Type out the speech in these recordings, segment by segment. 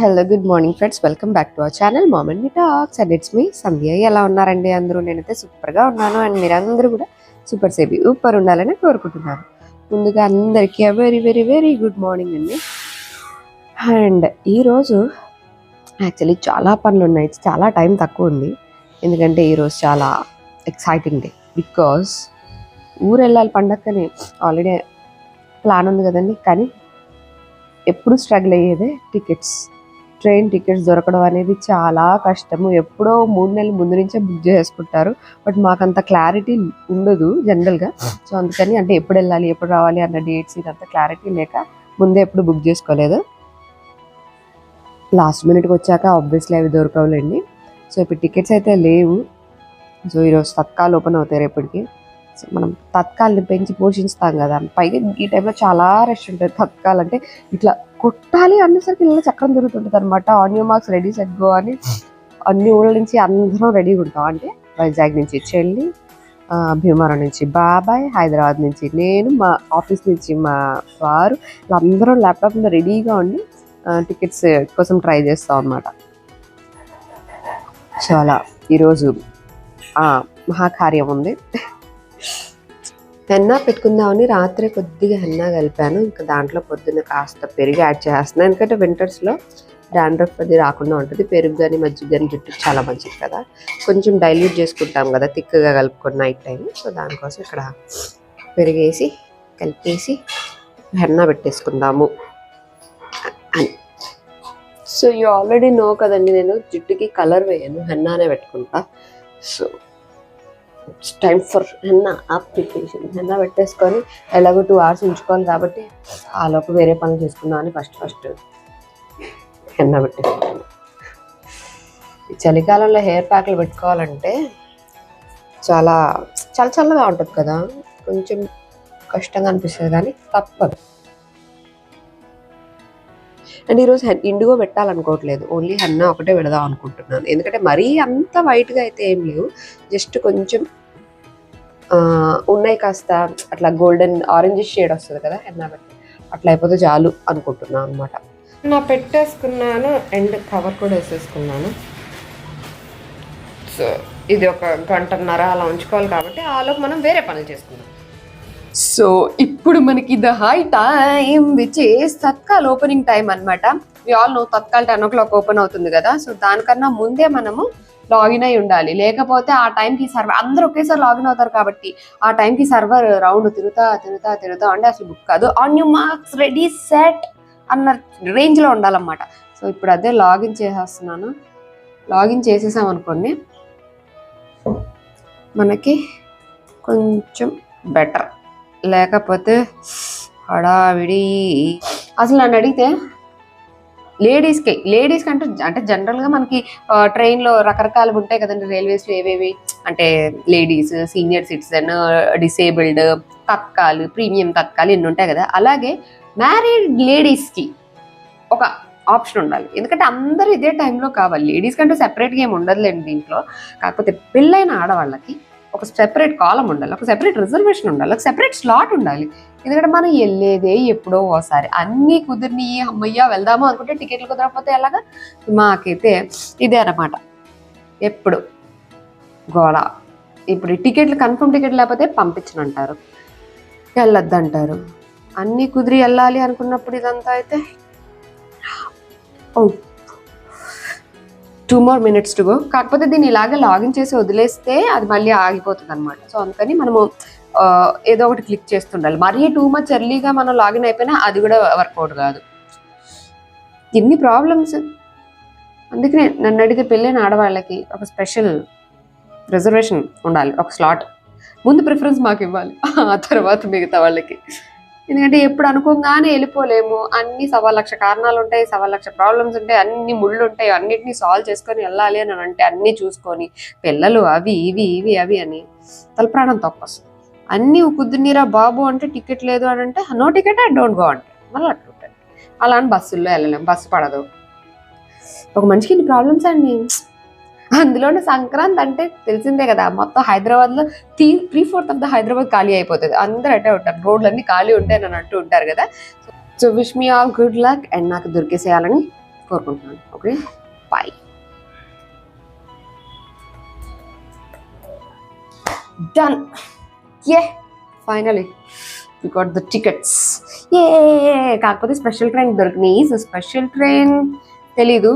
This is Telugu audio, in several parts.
Hello good morning friends welcome back to our channel mom and me talks and it's me Sandhya ఎలా ఉన్నారండి అందరూ? నేనైతే సూపర్గా ఉన్నాను అండ్ మీరందరూ కూడా సూపర్ సేపీ సూపర్ ఉండాలని కోరుకుంటున్నాను. ముందుగా అందరికీ very very very good morning అండి. అండ్ ఈరోజు యాక్చువల్లీ చాలా పనులు ఉన్నాయి. చాలా టైం తక్కువ ఉంది. ఎందుకంటే ఈరోజు చాలా ఎక్సైటింగ్ డే బికాస్ ఊరు వెళ్ళాలి పండక్కని ఆల్రెడీ ప్లాన్ ఉంది కదండి. కానీ ఎప్పుడు స్ట్రగుల్ అయ్యేదే టికెట్స్ ట్రైన్ టికెట్స్ దొరకడం అనేది చాలా కష్టము. ఎప్పుడో మూడు నెలల ముందు నుంచే బుక్ చేసుకుంటారు. బట్ మాకంత క్లారిటీ ఉండదు జనరల్గా. సో అందుకని అంటే ఎప్పుడు వెళ్ళాలి ఎప్పుడు రావాలి అన్న డేట్స్ ఇదంతా క్లారిటీ లేక ముందే ఎప్పుడు బుక్ చేసుకోలేదు. లాస్ట్ మినిట్కి వచ్చాక ఆబ్వియస్లీ అవి దొరకవులేండి. సో ఇప్పుడు టికెట్స్ అయితే లేవు. సో ఈరోజు తత్కాల్ ఓపెన్ అవుతాయి రేపటికి. సో మనం తత్కాల్ని పెంచి పోషిస్తాం కదా. పైగా ఈ టైంలో చాలా రష్ ఉంటుంది తత్కాల్ అంటే ఇట్లా కొట్టాలి అనేసరికి ఇలా చక్రం తిరుగుతుంటుంది అనమాట on your marks ready set go అని. అన్ని ఊళ్ళ నుంచి అందరం రెడీగా ఉంటాం. అంటే వైజాగ్ నుంచి చెల్లి భీమవరం నుంచి బాబాయ్ హైదరాబాద్ నుంచి నేను మా ఆఫీస్ నుంచి మా వారు అందరం ల్యాప్టాప్ మీద రెడీగా ఉండి టికెట్స్ కోసం ట్రై చేస్తాం అనమాట సో అలా ఈరోజు మహాకార్యం ఉంది. హెన్నా పెట్టుకుందామని రాత్రి కొద్దిగా హెన్నా కలిపాను. ఇంకా దాంట్లో పొద్దున్న కాస్త పెరుగు యాడ్ చేస్తున్నాను. ఎందుకంటే వింటర్స్లో డాండ్రఫ్ అది రాకుండా ఉంటుంది. పెరుగు కానీ మజ్జిగ కానీ జుట్టు చాలా మంచిది కదా. కొంచెం డైల్యూట్ చేసుకుంటాం కదా థిక్గా కలుపుకొని నైట్ టైం సో దానికోసం ఇక్కడ పెరిగేసి కలిపేసి హెన్నా పెట్టేసుకుందాము. అని సో యూ ఆల్రెడీ నో కదండి నేను జుట్టుకి కలర్ వేయను హెన్నానే పెట్టుకుంటా. So it's time for henna application henna పెట్టేసుకొని ఎలాగో టూ అవర్స్ ఉంచుకోవాలి కాబట్టి ఆ లోపు వేరే పనులు చేసుకుందాం అని ఫస్ట్ ఫస్ట్ హెన్న పెట్టేసుకున్నాను చలికాలంలో హెయిర్ ప్యాక్లు పెట్టుకోవాలంటే చాలా చల్ల చల్లగా ఉంటుంది కదా. కొంచెం కష్టంగా అనిపిస్తుంది కానీ తప్పదు. అండ్ ఈరోజు హెన్ ఇండిగో పెట్టాలనుకోవట్లేదు. ఓన్లీ హెన్నా ఒకటే పెడదాం అనుకుంటున్నాను. ఎందుకంటే మరీ అంత వైట్గా అయితే ఏం లేవు. జస్ట్ కొంచెం ఉన్నాయి కాస్త అట్లా గోల్డెన్ ఆరెంజ్ షేడ్ వస్తుంది కదా హెన్నా పెట్టి అట్లా అయిపోతే చాలు అనుకుంటున్నాను అనమాట నా పెట్టేసుకున్నాను అండ్ కవర్ కూడా వేసేసుకున్నాను. సో ఇది ఒక గంటన్నర అలా ఉంచుకోవాలి కాబట్టి ఆలోపు మనం వేరే పనులు చేసుకుందాం. సో ఇప్పుడు మనకి the high time which is Tatkal opening time అనమాట we all know Tatkal ten o'clock open అవుతుంది కదా సో దానికన్నా ముందే మనము లాగిన్ అయి ఉండాలి. లేకపోతే ఆ టైంకి సర్వర్ అందరూ ఒకేసారి లాగిన్ అవుతారు కాబట్టి ఆ టైంకి సర్వర్ రౌండ్ తిరుగుతా తిరుగుతా తిరుగుతా అంటే అసలు బుక్ కాదు. On you marks ready set అన్న రేంజ్లో ఉండాలన్నమాట. సో ఇప్పుడు అదే లాగిన్ చేసేస్తున్నాను. లాగిన్ చేసేసాం అనుకోండి. మనకి కొంచెం బెటర్ లేకపోతే హడావిడి. అసలు నన్ను అడిగితే లేడీస్కి లేడీస్కి అంటే అంటే జనరల్గా మనకి ట్రైన్లో రకరకాలు ఉంటాయి కదండి రైల్వేస్లో ఏవేవి? అంటే ladies senior citizen disabled Tatkal premium Tatkal ఎన్ని ఉంటాయి కదా? అలాగే మ్యారీడ్ లేడీస్కి ఒక ఆప్షన్ ఉండాలి. ఎందుకంటే అందరూ ఇదే టైంలో కావాలి. లేడీస్ కంటే సెపరేట్గా ఏమి ఉండదులేండి దీంట్లో. కాకపోతే పెళ్ళైన ఆడవాళ్ళకి ఒక సెపరేట్ కాలం ఉండాలి ఒక సెపరేట్ రిజర్వేషన్ ఉండాలి ఒక సెపరేట్ స్లాట్ ఉండాలి. ఎందుకంటే మనం వెళ్ళేదే ఎప్పుడో ఓసారి అన్నీ కుదిరిని అమ్మయ్య వెళ్దాము అనుకుంటే టికెట్లు కుదరకపోతే ఎలాగా? మాకైతే ఇదే అన్నమాట. ఎప్పుడు గోళ ఇప్పుడు టికెట్లు కన్ఫర్మ్ టికెట్ లేకపోతే పంపించనంటారు. వెళ్ళొద్దంటారు. అన్నీ కుదిరి వెళ్ళాలి అనుకున్నప్పుడు ఇదంతా అయితే ఓ two more minutes to go. కాకపోతే దీన్ని ఇలాగే లాగిన్ చేసి వదిలేస్తే అది మళ్ళీ ఆగిపోతుంది అనమాట సో అందుకని మనము ఏదో ఒకటి క్లిక్ చేస్తుండాలి. మరీ టూ మచ్ ఎర్లీగా మనం లాగిన్ అయిపోయినా అది కూడా వర్కౌట్ కాదు. ఎన్ని ప్రాబ్లమ్స్. అందుకనే నన్ను అడిగితే పెళ్ళైన ఆడవాళ్ళకి ఒక స్పెషల్ రిజర్వేషన్ ఉండాలి ఒక స్లాట్. ముందు ప్రిఫరెన్స్ మాకు ఇవ్వాలి ఆ తర్వాత మిగతా వాళ్ళకి. ఎందుకంటే ఎప్పుడు అనుకోగానే వెళ్ళిపోలేము. అన్ని సవా లక్ష కారణాలు ఉంటాయి సవా లక్ష ప్రాబ్లమ్స్ ఉంటాయి అన్ని ముళ్ళు ఉంటాయి అన్నిటిని సాల్వ్ చేసుకొని వెళ్ళాలి అని అంటే అన్ని చూసుకొని పిల్లలు అవి ఇవి ఇవి అవి అని తలప్రాణం తప్పొస్తుంది. అన్నీ కుదిరినీరా బాబు అంటే టికెట్ లేదు అని అంటే no ticket I don't go అంటే. మళ్ళీ అట్లుంటుంది అలా అని బస్సుల్లో వెళ్ళలేము బస్సు పడదు. ఒక మనిషికి ఇన్ని ప్రాబ్లమ్స్ అండి. అందులోనే సంక్రాంతి అంటే తెలిసిందే కదా మొత్తం హైదరాబాద్లో three three fourth of the Hyderabad ఖాళీ అయిపోతుంది. అందరూ అట్టే ఉంటారు రోడ్లన్నీ ఖాళీ ఉంటాయి అని అంటూ ఉంటారు కదా. So wish me all good luck and నాకు దొరికేసేయాలని కోరుకుంటున్నాను. Okay bye done ah finally we got the tickets ah కాకపోతే స్పెషల్ ట్రైన్ దొరికినాయి. సో స్పెషల్ ట్రైన్ తెలీదు.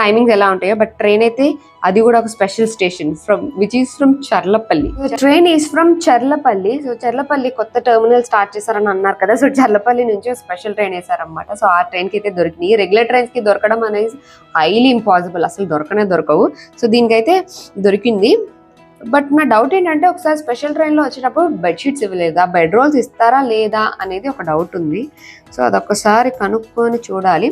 టైమింగ్స్ ఎలా ఉంటాయో బట్ ట్రైన్ అయితే అది కూడా ఒక special station from which is from Charlapalli train is from Charlapalli so Charlapalli కొత్త టెర్మినల్ స్టార్ట్ చేశారని అన్నారు కదా. సో చర్లపల్లి నుంచి స్పెషల్ ట్రైన్ వేశారనమాట సో ఆ ట్రైన్కి అయితే దొరికినాయి రెగ్యులర్ ట్రైన్స్కి దొరకడం అనేది హైలీ ఇంపాసిబుల్ అసలు దొరకనే దొరకవు. సో దీనికైతే దొరికింది. బట్ నా డౌట్ ఏంటంటే ఒకసారి స్పెషల్ ట్రైన్లో వచ్చేటప్పుడు బెడ్షీట్స్ ఇవ్వలేదా? బెడ్ రోల్స్ ఇస్తారా లేదా? అనేది ఒక డౌట్ ఉంది. సో అదొకసారి కనుక్కొని చూడాలి.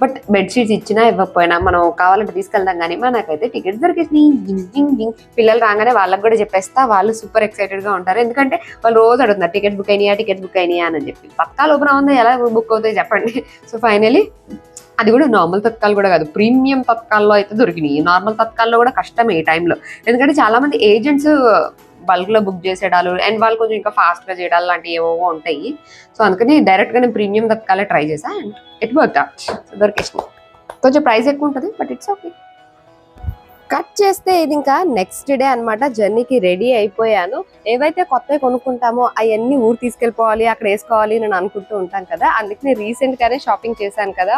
బట్ బెడ్షీట్స్ ఇచ్చినా ఇవ్వకపోయినా మనం కావాలంటే తీసుకెళ్దాం కానీ మనకైతే టికెట్స్ దొరికేసినాయి. జింగ్ జింగ్ జింగ్. పిల్లలు రాగానే వాళ్ళకి కూడా చెప్పేస్తా. వాళ్ళు సూపర్ ఎక్సైటెడ్గా ఉంటారు. ఎందుకంటే వాళ్ళు రోజు అడుగుతున్నారు టికెట్ బుక్ అయినాయా? టికెట్ బుక్ అయినాయా? అని చెప్పి. పక్కా లోపల అవుందా ఎలా బుక్ అవుతాయి చెప్పండి. సో ఫైనలీ అది కూడా నార్మల్ తత్కాలు కూడా కాదు. ప్రీమియం తత్కాల్లో అయితే దొరికినాయి. నార్మల్ తత్కాల్లో కూడా కష్టమే ఈ టైంలో ఎందుకంటే చాలా మంది ఏజెంట్స్ బల్క్లో బుక్ చేసేడాలు అండ్ వాళ్ళు కొంచెం ఇంకా ఫాస్ట్గా చేయడాలు లాంటివి ఏవో ఉంటాయి. సో అందుకని డైరెక్ట్గా నేను ప్రీమియం తత్కాలే ట్రై చేశాను అండ్ ఇట్ వర్క్ అవుట్ దొరికేసినాయి కొంచెం ప్రైస్ ఎక్కువ ఉంటుంది బట్ ఇట్స్ ఓకే కట్ చేస్తే ఇది ఇంకా నెక్స్ట్ డే అన్నమాట జర్నీకి రెడీ అయిపోయాను. ఏవైతే కొత్తవి కొనుక్కుంటామో అవన్నీ ఊరు తీసుకెళ్ళిపోవాలి అక్కడ వేసుకోవాలి నేను అనుకుంటూ ఉంటాను కదా. అందుకని రీసెంట్ గానే షాపింగ్ చేశాను కదా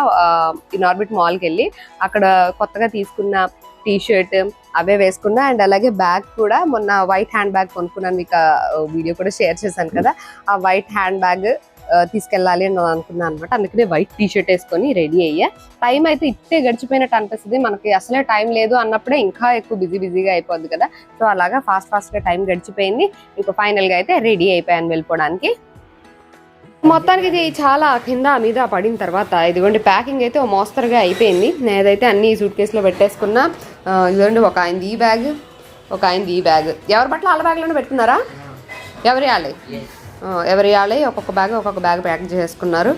ఇనార్బిట్ మాల్కి వెళ్ళి. అక్కడ కొత్తగా తీసుకున్న టీషర్ట్ అవే వేసుకున్నా అండ్ అలాగే బ్యాగ్ కూడా మొన్న వైట్ హ్యాండ్ బ్యాగ్ కొనుక్కున్నాను. మీకు వీడియో కూడా షేర్ చేశాను కదా. ఆ వైట్ హ్యాండ్ బ్యాగ్ తీసుకెళ్ళాలి అని అనుకున్నాను అనమాట అందుకనే వైట్ టీ షర్ట్ వేసుకొని రెడీ అయ్యా. టైం అయితే ఇట్టే గడిచిపోయినట్టు అనిపిస్తుంది. మనకి అసలే టైం లేదు అన్నప్పుడే ఇంకా ఎక్కువ బిజీ బిజీగా అయిపోద్ది కదా. సో అలాగా ఫాస్ట్ ఫాస్ట్గా టైం గడిచిపోయింది. ఇంకా ఫైనల్గా అయితే రెడీ అయిపోయాను వెళ్ళిపోవడానికి. మొత్తానికి ఇది చాలా కింద మీద పడిన తర్వాత ఇదిగోండి ప్యాకింగ్ అయితే ఓ మోస్తరుగా అయిపోయింది. నేనైతే అన్ని సూట్ కేసులో పెట్టేసుకున్నా. ఇదిగోండి ఒక ఆయనది ఈ బ్యాగ్ ఒక ఆయనది ఈ బ్యాగ్ ఎవరి బట్టలు వాళ్ళ బ్యాగ్లోనే పెట్టుకున్నారా? ఎవరి వాళ్ళే ఎవరి వాళ్ళే ఒక్కొక్క బ్యాగ్ ఒక్కొక్క బ్యాగ్ ప్యాక్ చేసుకున్నారు.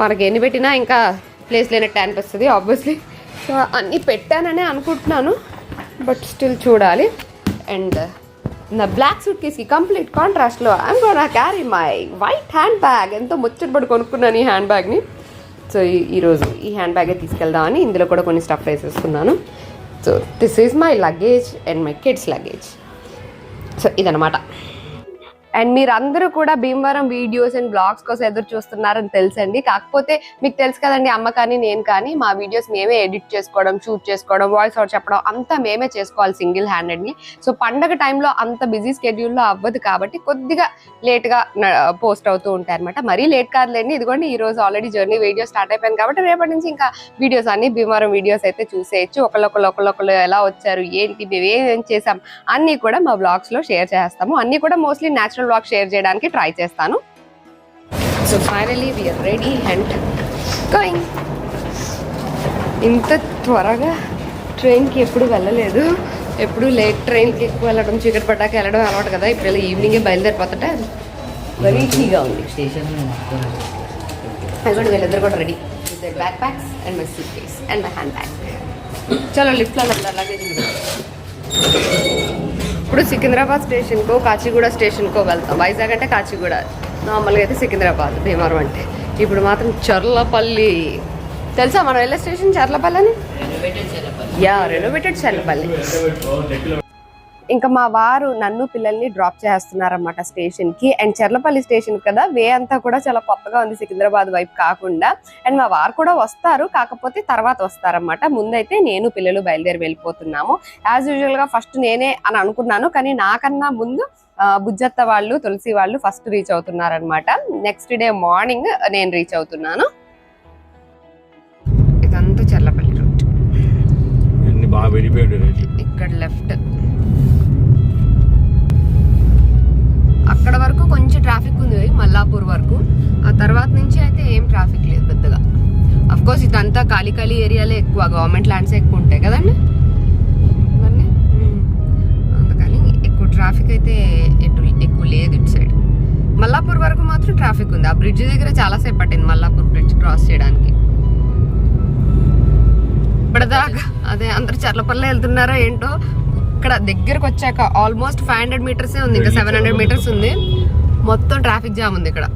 మనకి ఎన్ని పెట్టినా ఇంకా ప్లేస్ లేనట్టు అనిపిస్తుంది ఆబ్వియస్లీ సో అన్నీ పెట్టాననే అనుకుంటున్నాను బట్ స్టిల్ చూడాలి. అండ్ నా బ్లాక్ సూట్ కేస్కి కంప్లీట్ కాంట్రాస్ట్లో I'm gonna carry my white hand bag ఎంతో ముచ్చటపడి కొనుక్కున్నాను ఈ హ్యాండ్ బ్యాగ్ని సో ఈరోజు ఈ హ్యాండ్ బ్యాగే తీసుకెళ్దామని ఇందులో కూడా కొన్ని స్టఫ్ వేసేసుకున్నాను. So this is my luggage and my kids luggage so ఇదనమాట అండ్ మీరు అందరూ కూడా భీమవరం వీడియోస్ అండ్ బ్లాగ్స్ కోసం ఎదురు చూస్తున్నారని తెలుసండి. కాకపోతే మీకు తెలుసు కదండి అమ్మ కానీ నేను కానీ మా వీడియోస్ మేమే ఎడిట్ చేసుకోవడం షూట్ చేసుకోవడం వాయిస్ అవుట్ చెప్పడం అంతా మేమే చేసుకోవాలి సింగిల్ హ్యాండెడ్ని సో పండగ టైంలో అంత బిజీ స్కెడ్యూల్లో అవ్వదు కాబట్టి కొద్దిగా లేట్గా పోస్ట్ అవుతూ ఉంటాయి అనమాట మరీ లేట్ కాదులేండి. ఇదిగోండి ఈ రోజు ఆల్రెడీ జర్నీ వీడియో స్టార్ట్ అయిపోయింది కాబట్టి రేపటి నుంచి ఇంకా వీడియోస్ అన్ని భీమవరం వీడియోస్ అయితే చూసేయచ్చు. ఒకళ్ళొకళ్ళు ఒకళ్ళొకళ్ళు ఎలా వచ్చారు ఏంటి మేము ఏం చేసాం అన్నీ కూడా మా బ్లాగ్స్లో షేర్ చేస్తాము. అన్నీ కూడా మోస్ట్లీ న్యాచురల్ బ్లాగ్ షేర్ చేయడానికి ట్రై చేస్తాను. So finally we're ready and going ఇంత త్వరగా ట్రైన్కి ఎప్పుడు వెళ్ళలేదు. ఎప్పుడు లేట్ ట్రైన్కి ఎక్కువ వెళ్ళడం చీకటి పడ్డాక వెళ్ళడం అలవాటు కదా. ఇప్పుడు ఈవినింగే బయలుదేరిపోతుంటే వెరైటీగా ఉంది. స్టేషన్ అది కూడా వీళ్ళిద్దరు కూడా ready backpacks and my suitcase and my hand bag చలో లిఫ్ట్లో లగేజ్ ఇప్పుడు సికింద్రాబాద్ స్టేషన్కో కాచిగూడ స్టేషన్కో వెళ్తాం. వైజాగ్ అంటే కాచిగూడ. నార్మల్గా అయితే సికింద్రాబాద్ భీమవరం అంటే. ఇప్పుడు మాత్రం చర్లపల్లి. తెలుసా మనం వెళ్ళే స్టేషన్ చర్లపల్లి అని? Yeah renovated Charlapalli. ఇంకా మా వారు నన్ను పిల్లల్ని డ్రాప్ చేస్తున్నారన్నమాట స్టేషన్కి అండ్ చెర్లపల్లి స్టేషన్ కదా వే అంతా కూడా చాలా కొత్తగా ఉంది సికింద్రాబాద్ వైపు కాకుండా. అండ్ మా వారు కూడా వస్తారు కాకపోతే తర్వాత వస్తారన్నమాట. ముందైతే నేను పిల్లలు బయలుదేరి వెళ్ళిపోతున్నాము. యాజ్ యూజువల్గా ఫస్ట్ నేనే అని అనుకున్నాను కానీ నాకన్నా ముందు బుజ్జత్త వాళ్ళు తులసి వాళ్ళు ఫస్ట్ రీచ్ అవుతున్నారనమాట నెక్స్ట్ డే మార్నింగ్ నేను రీచ్ అవుతున్నాను. ఇదంతా చెర్లపల్లి రూట్ ఇక్కడ లెఫ్ట్ అక్కడ వరకు కొంచెం ట్రాఫిక్ ఉంది మల్లాపూర్ వరకు. ఆ తర్వాత నుంచి అయితే ఏం ట్రాఫిక్ లేదు పెద్దగా. అఫ్ కోర్స్ ఇదంతా ఖాళీ ఖాళీ ఏరియాలే ఎక్కువ గవర్నమెంట్ ల్యాండ్స్ ఎక్కువ ఉంటాయి కదండి? ఇవన్నీ? అందుకని ఎక్కువ ట్రాఫిక్ అయితే ఎటు ఎక్కువ లేదు ఇటు సైడ్ మల్లాపూర్ వరకు మాత్రం ట్రాఫిక్ ఉంది. ఆ బ్రిడ్జ్ దగ్గర చాలాసేపు పట్టింది మల్లాపూర్ బ్రిడ్జ్ క్రాస్ చేయడానికి. ఇప్పటిదాకా అదే అందరు చర్లపల్లి వెళ్తున్నారో ఏంటో ఇక్కడ దగ్గరకు వచ్చాక ఆల్మోస్ట్ ఫైవ్ హండ్రెడ్ మీటర్సే ఉంది. ఇంకా సెవెన్ హండ్రెడ్ మీటర్స్ ఉంది. మొత్తం ట్రాఫిక్ జామ్ ఉంది ఇక్కడ.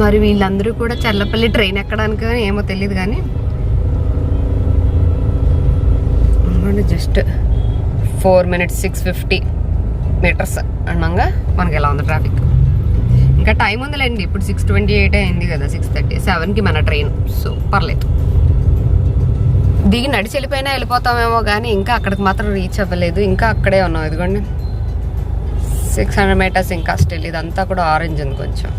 మరి వీళ్ళందరూ కూడా చర్లపల్లి ట్రైన్ ఎక్కడానికి ఏమో తెలియదు కానీ just four minutes six fifty meters అన్నాగా మనకి ఎలా ఉంది ట్రాఫిక్ ఇంకా టైం ఉందిలేండి. ఇప్పుడు సిక్స్ ట్వంటీ ఎయిట్ అయింది కదా సిక్స్ థర్టీ సెవెన్కి మన ట్రైన్ సో పర్లేదు. దిగి నడిచి వెళ్ళిపోయినా వెళ్ళిపోతామేమో కానీ ఇంకా అక్కడికి మాత్రం రీచ్ అవ్వలేదు. ఇంకా అక్కడే ఉన్నాం. ఇదిగోండి. సిక్స్ హండ్రెడ్ మీటర్స్ ఇంకా స్టిల్ ఇదంతా కూడా ఆరెంజ్ ఉంది కొంచెం.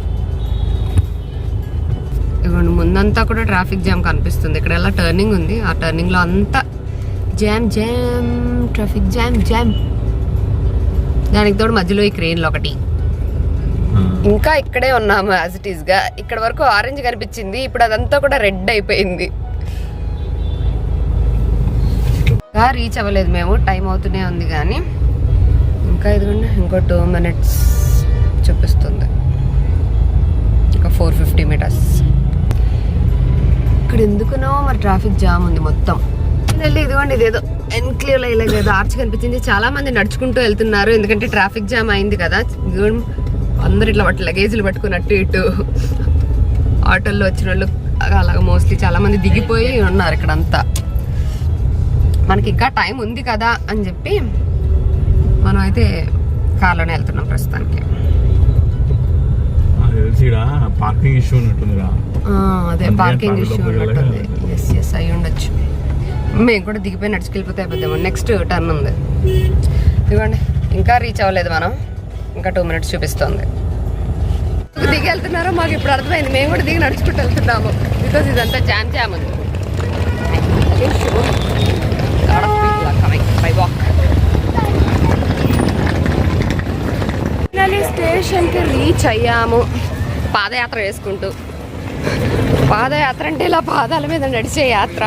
ఇవ్వండి ముందంతా కూడా ట్రాఫిక్ జామ్ కనిపిస్తుంది. ఇక్కడ ఎలా టర్నింగ్ ఉంది? ఆ టర్నింగ్లో అంతా jam jam traffic jam jam దానికి తోడు మధ్యలో ఈ క్రెయిన్లు ఒకటి. ఇంకా ఇక్కడే ఉన్నాము యాజ్ ఇట్ ఈస్గా. ఇక్కడ వరకు ఆరెంజ్ కనిపించింది. ఇప్పుడు అదంతా కూడా రెడ్ అయిపోయింది. ఇంకా రీచ్ అవ్వలేదు మేము. టైం అవుతూనే ఉంది కానీ ఇంకా ఇదిగోండి ఇంకో టూ మినిట్స్ చూపిస్తుంది. ఇంకా ఫోర్ ఫిఫ్టీ మీటర్స్ ఇక్కడ ఎందుకునో మరి ట్రాఫిక్ జామ్ ఉంది మొత్తం. వెళ్ళి ఇదిగోండి ఇదేదో ఎన్క్లేవ్ ఇలాగ ఏదో ఆర్చ్ కనిపించింది. చాలా మంది నడుచుకుంటూ వెళ్తున్నారు. ఎందుకంటే ట్రాఫిక్ జామ్ అయింది కదా. ఇదిగోండి అందరు ఇట్లా వాటి లగేజీలు పట్టుకున్నట్టు ఇటు ఆటోల్లో వచ్చిన వాళ్ళు అలాగ మోస్ట్లీ చాలా మంది దిగిపోయి ఉన్నారు ఇక్కడ అంతా మనకి ఇంకా టైం ఉంది కదా అని చెప్పి మనం అయితే కార్లోనే వెళ్తున్నాం ప్రస్తుతానికి. పార్కింగ్ ఇష్యూ ఉన్నట్టుందిరా. అదే పార్కింగ్ ఇష్యూ ఉన్నట్టుంది. ఎస్ ఎస్ అయి ఉండొచ్చు. మేము కూడా దిగిపోయి నడుచుకెళ్ళిపోతే అయిపోతాము నెక్స్ట్ టర్న్ ఉంది. ఇవ్వండి ఇంకా రీచ్ అవ్వలేదు మనం. ఇంకా టూ మినిట్స్ చూపిస్తుంది. దిగి వెళ్తున్నారో? మాకు ఇప్పుడు అర్థమైంది. మేము కూడా దిగి నడుచుకుంటూ వెళ్తున్నాము. బికాస్ ఇదంతా జామ్ జామ్ ఉంది రీచ్ అయ్యాము పాదయాత్ర వేసుకుంటూ. పాదయాత్ర అంటే ఇలా పాదాల మీద నడిచే యాత్ర.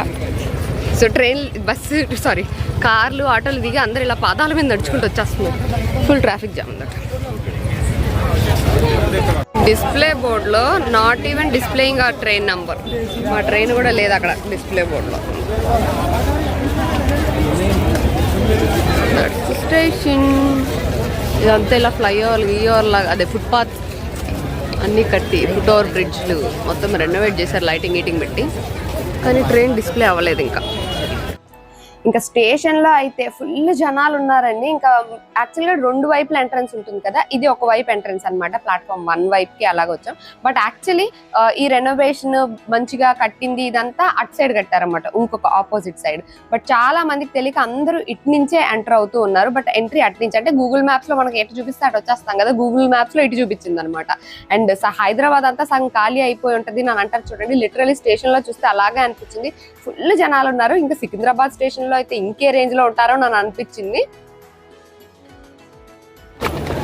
సో ట్రైన్ బస్సు సారీ కార్లు ఆటోలు దిగి అందరు ఇలా పాదాల మీద నడుచుకుంటూ వచ్చేస్తున్నారు ఫుల్ ట్రాఫిక్ జామ్ ఉందట డిస్ప్లే బోర్డ్లో నాట్ ఈవెన్ డిస్ప్లేయింగ్ ఆ ట్రైన్ నంబర్ మా ట్రైన్ కూడా లేదు అక్కడ డిస్ప్లే బోర్డ్లో స్టేషన్ ఇదంతా ఇలా ఫ్లైఓవర్ గీఓవర్ లాగా అదే ఫుట్పాత్ అన్నీ కట్టి ఫుట్ ఓవర్ బ్రిడ్జ్లు మొత్తం రెనోవేట్ చేశారు లైటింగ్ గీటింగ్ పెట్టి. కానీ ట్రైన్ డిస్ప్లే అవ్వలేదు ఇంకా. ఇంకా స్టేషన్లో అయితే ఫుల్ జనాలు ఉన్నారండి. ఇంకా యాక్చువల్గా రెండు వైపుల ఎంట్రన్స్ ఉంటుంది కదా ఇది ఒక వైపు ఎంట్రన్స్ అన్నమాట. ప్లాట్ఫామ్ వన్ వైపుకి అలాగ వచ్చాం. బట్ యాక్చువల్లీ ఈ రెనోవేషన్ మంచిగా కట్టింది ఇదంతా అటు సైడ్ కట్టారన్నమాట ఇంకొక ఆపోజిట్ సైడ్. బట్ చాలా మందికి తెలియక అందరూ ఇటు నుంచే ఎంటర్ అవుతూ ఉన్నారు. బట్ ఎంట్రీ అటు నుంచి అంటే గూగుల్ మ్యాప్స్లో మనకి ఎటు చూపిస్తే అటు వచ్చేస్తాం కదా గూగుల్ మ్యాప్స్లో ఇటు చూపించింది అనమాట అండ్ హైదరాబాద్ అంతా సగం ఖాళీ అయిపోయి ఉంటది అని అంటారు చూడండి లిటరలీ స్టేషన్లో చూస్తే అలాగే అనిపించింది. ఫుల్ జనాలు ఉన్నారు. ఇంకా సికింద్రాబాద్ స్టేషన్ లో అయితే ఇంకే రేంజ్లో ఉంటారో నన్ను అనిపించింది.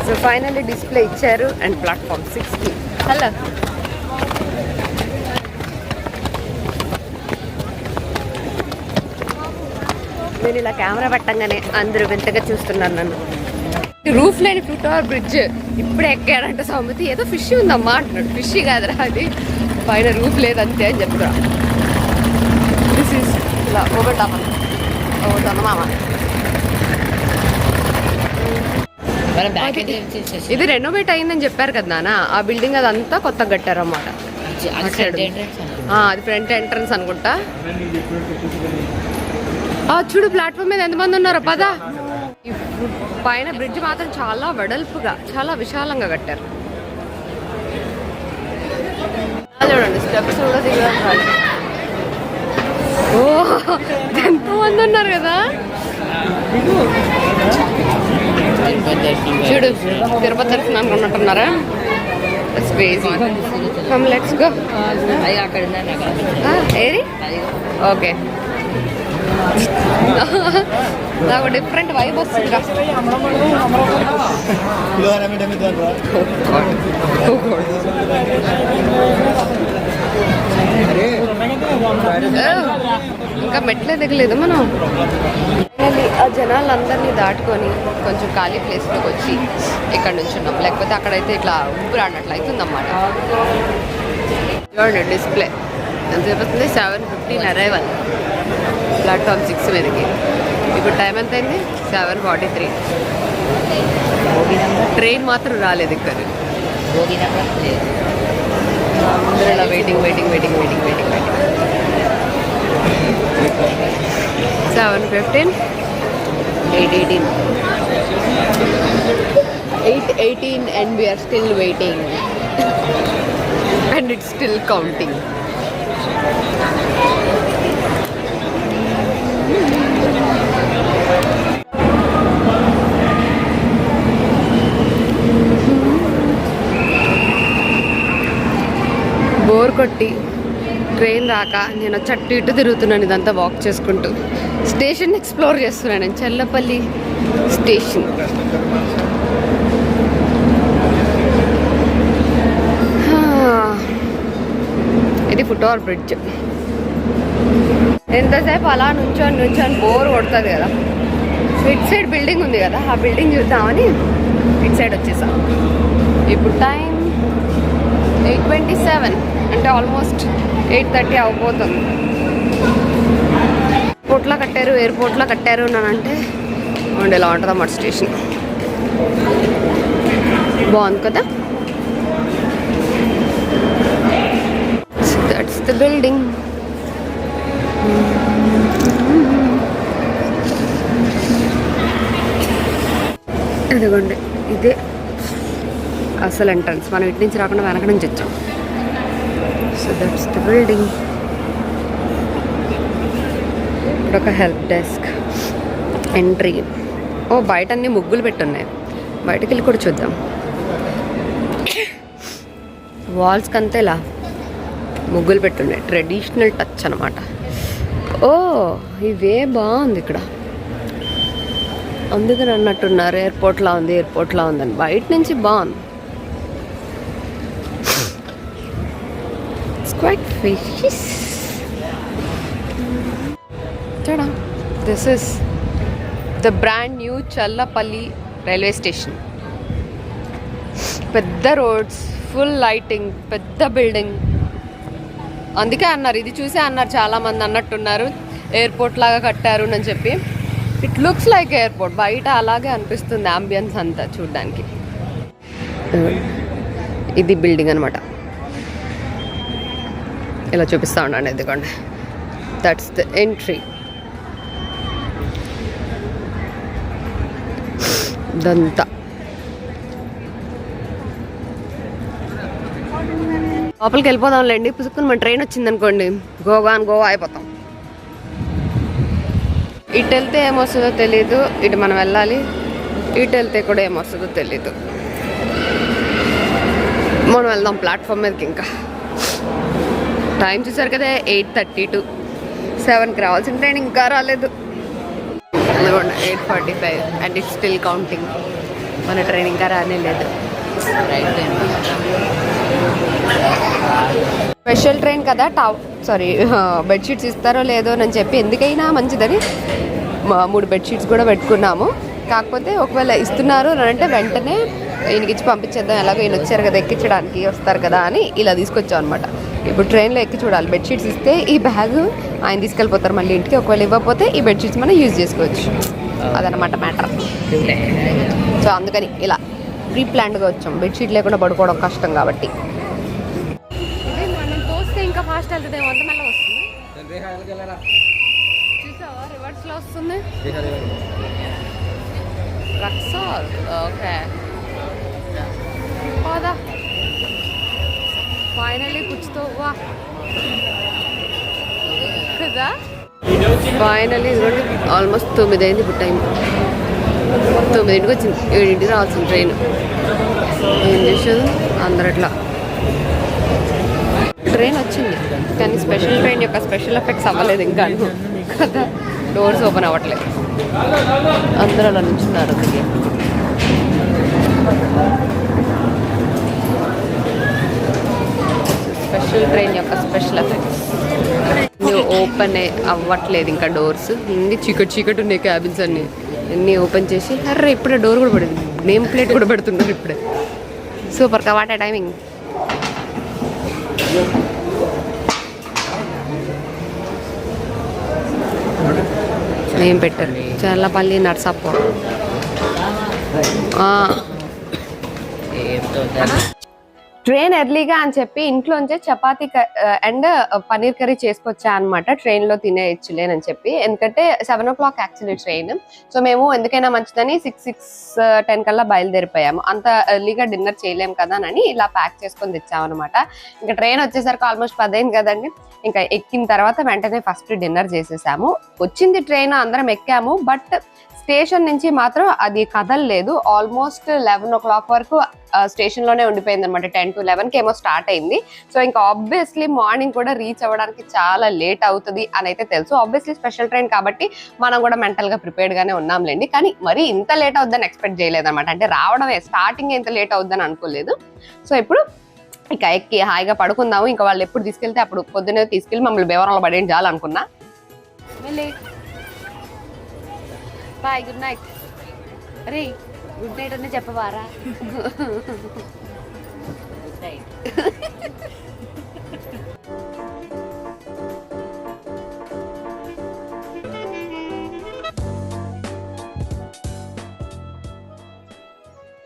సో ఫైనల్లీ డిస్ప్లే ఇచ్చారు అండ్ ప్లాట్ఫామ్ సిక్స్కి హలో. నేను ఇలా కెమెరా పెట్టంగానే అందరూ వింతగా చూస్తున్నారు నన్ను. రూఫ్ లేని ఫుట్ ఓవర్ బ్రిడ్జ్ ఇప్పుడే ఎక్కాడంట సౌమతి. ఏదో ఫిష్ ఉందమ్మా అంటున్నాడు. ఫిష్ కాదురా అది. పైన రూఫ్ లేదు అంతే అని చెప్తురా దిస్ ఈస్ ఇలా మొబైల్ టాప్ ఓ మామ మనం బ్యాక్ ఎండ్ చేసేసి? ఇది రెనోవేట్ అయిందని చెప్పారు కదా నాన్న. ఆ బిల్డింగ్ అదంతా కొత్తగా కట్టారన్నమాట. అది ఫ్రంట్ ఎంట్రన్స్ ఆ, అది ఫ్రంట్ ఎంట్రన్స్ అనుకుంటా. ఆ, చూడు ప్లాట్ఫామ్ మీద ఎంతమంది ఉన్నారో పదా. పైన బ్రిడ్జ్ మాత్రం చాలా వెడల్పుగా చాలా విశాలంగా కట్టారు. చూడండి స్టెప్స్ కూడా దిగారు ఓ ఎంతో మంది ఉన్నారు కదా. చూడు తిరుపతి దర్శనానికి ఉన్నట్టున్నారా? క్రేజీ కమ్ లెట్స్ గో ఏది? ఓకే నాకు డిఫరెంట్ వైబ్ వస్తుంది ఇంకా మెట్లే దిగలేదు మనం. ఆ జనాలందరినీ దాటుకొని కొంచెం ఖాళీ ప్లేస్లోకి వచ్చి ఇక్కడ నుంచి ఉన్నాం. లేకపోతే అక్కడైతే ఇట్లా ఊపిరాడినట్లు అవుతుందన్నమాట చూడండి డిస్ప్లే. ఎంత చూపిస్తుంది seven fifteen arrival platform six మీదకి. ఇప్పుడు టైం ఎంత అయింది? Seven forty three. ట్రైన్ మాత్రం రాలేదు ఇక్కడ. అందరూ waiting waiting waiting waiting waiting waiting seven fifteen? Eight eighteen. Eight eighteen and we're still waiting and it's still counting bore కొట్టి ట్రైన్ రాక నేను వచ్చి అటు ఇటు తిరుగుతున్నాను ఇదంతా వాక్ చేసుకుంటూ. స్టేషన్ ఎక్స్ప్లోర్ చేస్తున్నాను నేను చెల్లపల్లి స్టేషన్ ఇది ఫుట్ఓవర్ బ్రిడ్జ్ ఎంతసేపు అలా నుంచొని నుంచొని బోర్ కొడుతుంది కదా. సో ఇట్ సైడ్ బిల్డింగ్ ఉంది కదా ఆ బిల్డింగ్ చూద్దామని ఇట్ సైడ్ వచ్చేసాం. ఇప్పుడు టైం ఎయిట్ ట్వంటీ సెవెన్ అంటే ఆల్మోస్ట్ ఎయిట్ థర్టీ అవ్వబోతుంది ఎయిర్పోర్ట్లో కట్టారు ఎయిర్పోర్ట్లో కట్టారు అంటే అండ్ ఇలా ఉంటుంది అన్నమాట స్టేషన్. బాగుంది కదా? దట్స్ ద బిల్డింగ్ ఇదిగోండి ఇదే. అసలు ఎంట్రన్స్ మనం ఇటు నుంచి రాకుండా వెనక నుంచి వచ్చాం. సో దట్స్ ద బిల్డింగ్ ఇక్కడ ఒక హెల్ప్ డెస్క్ ఎంట్రీ ఓ బయట అన్ని ముగ్గులు పెట్టున్నాయి. బయటకు వెళ్ళి కూడా చూద్దాం. వాల్స్కి అంతే ఇలా ముగ్గులు పెట్టున్నాయి. ట్రెడిషనల్ టచ్ అనమాట ఓ ఇవే బాగుంది ఇక్కడ. అందుకని అన్నట్టున్నారు ఎయిర్పోర్ట్లా ఉంది ఎయిర్పోర్ట్లా ఉందని. బయట నుంచి బాగుంది. ఫిషిస్ చూడ this is the brand new Charlapalli railway station పెద్ద రోడ్స్ ఫుల్ లైటింగ్ పెద్ద బిల్డింగ్ అందుకే అన్నారు ఇది చూసే అన్నారు చాలామంది అన్నట్టున్నారు. ఎయిర్పోర్ట్ లాగా కట్టారు అని చెప్పి. ఇట్ లుక్స్ లైక్ ఎయిర్పోర్ట్ బయట అలాగే అనిపిస్తుంది అంబియన్స్ అంతా చూడడానికి. ఇది బిల్డింగ్ అనమాట ఇలా చూపిస్తా ఉండండి ఎందుకండి దట్స్ ద ఎంట్రీ దంతా లోపలికి వెళ్ళిపోదాంలేండి పుసుకుని మన ట్రైన్ వచ్చింది అనుకోండి గోవా అని గోవా అయిపోతాం. ఇటు వెళ్తే ఏమొస్తుందో తెలీదు ఇటు మనం వెళ్ళాలి. ఇటు వెళ్తే కూడా ఏమొస్తుందో తెలీదు. మనం వెళ్దాం ప్లాట్ఫామ్ మీదకి ఇంకా. టైం చూసారు కదా ఎయిట్ థర్టీ టు. సెవెన్కి రావాల్సిన ట్రైన్ ఇంకా రాలేదు. Eight forty five and it's still counting. మన ట్రైన్ ఇంకా రానే లేదు. స్పెషల్ ట్రైన్ కదా టా సారీ బెడ్షీట్స్ ఇస్తారో లేదో అని చెప్పి ఎందుకైనా మంచిదని మూడు బెడ్షీట్స్ కూడా పెట్టుకున్నాము. కాకపోతే ఒకవేళ ఇస్తున్నారు అని అంటే వెంటనే ఈయనకి ఇచ్చి పంపించేద్దాం ఎలాగో ఈయన వచ్చారు కదా ఎక్కించడానికి వస్తారు కదా అని ఇలా తీసుకొచ్చాం అనమాట ఇప్పుడు ట్రైన్లో ఎక్కి చూడాలి. బెడ్షీట్స్ ఇస్తే ఈ బ్యాగ్ ఆయన తీసుకెళ్ళిపోతారు మళ్ళీ ఇంటికి. ఒకవేళ ఇవ్వకపోతే ఈ బెడ్షీట్స్ మనం యూజ్ చేసుకోవచ్చు. అదనమాట మ్యాటర్ సో అందుకని ఇలా ప్రీ ప్లాన్డ్గా వచ్చాం. బెడ్షీట్ లేకుండా పడుకోవడం కష్టం కాబట్టి. ఇంకా ఫాస్ట్ వెళ్తుంది వంద వస్తుంది. చూసావా? రివర్స్లో వస్తుంది. రక్సాల్ ఓకే పోదా. ఫైనలీ కూర్చుతో వా కదా ఫైనల్లీ ఇదిగోండి ఆల్మోస్ట్ తొమ్మిది అయింది ఇప్పుడు టైం తొమ్మిదింటికి వచ్చింది. ఏడింటికి రావాల్సింది ట్రైన్ ఏం చేసేది అందరు అట్లా. ట్రైన్ వచ్చింది. కానీ స్పెషల్ ట్రైన్ యొక్క స్పెషల్ ఎఫెక్ట్స్ అవ్వలేదు ఇంకా. కదా? డోర్స్ ఓపెన్ అవ్వట్లేదు. అందరూ అలా నుంచున్నారు అందుకే. స్పెషల్ ట్రైన్ యొక్క స్పెషల్ ఎఫెక్ట్స్. ఓపెన్ అవ్వట్లేదు ఇంకా డోర్స్. అన్ని చీకటి చీకటి ఉన్నాయి క్యాబిన్స్ అన్ని. అన్నీ ఓపెన్ చేసి అర్రే ఇప్పుడే డోర్ కూడా పడింది. నేమ్ ప్లేట్ కూడా పెడుతున్నారు ఇప్పుడే. Super కవాట timing. నేమ్ పెట్టారు? చల్లపల్లి నర్సాపూర్. ట్రైన్ ఎర్లీగా అని చెప్పి ఇంట్లోంచే చపాతి అండ్ పనీర్ కర్రీ చేసుకొచ్చా అనమాట ట్రైన్లో తినేయచ్చులేనని చెప్పి. ఎందుకంటే seven o'clock actually train. So మేము ఎందుకైనా మంచిదని సిక్స్ సిక్స్ టెన్ కల్లా బయలుదేరిపోయాము. అంత ఎర్లీగా డిన్నర్ చేయలేము కదా అని ఇలా ప్యాక్ చేసుకొని తెచ్చామన్నమాట. ఇంకా ట్రైన్ వచ్చేసరికి ఆల్మోస్ట్ పదైంది కదండి. ఇంకా ఎక్కిన తర్వాత వెంటనే ఫస్ట్ డిన్నర్ చేసేసాము. వచ్చింది ట్రైన్ అందరం ఎక్కాము. బట్ స్టేషన్ నుంచి మాత్రం అది కదలలేదు. ఆల్మోస్ట్ లెవెన్ ఓ క్లాక్ వరకు స్టేషన్లోనే ఉండిపోయింది అనమాట టెన్ టు లెవెన్కి ఏమో స్టార్ట్ అయింది. సో ఇంకా ఆబ్వియస్లీ మార్నింగ్ కూడా రీచ్ అవ్వడానికి చాలా లేట్ అవుతుంది అని అయితే తెలుసు. ఆబ్వియస్లీ స్పెషల్ ట్రైన్ కాబట్టి మనం కూడా మెంటల్గా ప్రిపేర్డ్ గానే ఉన్నాంలేండి. కానీ మరి ఇంత లేట్ అవుద్దని ఎక్స్పెక్ట్ చేయలేదు అనమాట అంటే రావడమే స్టార్టింగ్ ఇంత లేట్ అవుద్దని అనుకోలేదు. సో ఇప్పుడు ఇక ఎక్కి హాయిగా పడుకుందాము. ఇంకా వాళ్ళు ఎప్పుడు తీసుకెళ్తే అప్పుడు పొద్దున్నే తీసుకెళ్ళి మమ్మల్ని బేవరంలో పడేయండి చాలనుకున్నా బాయ్ గుడ్ నైట్ అరే గుడ్ నైట్ అని చెప్పవారా Right.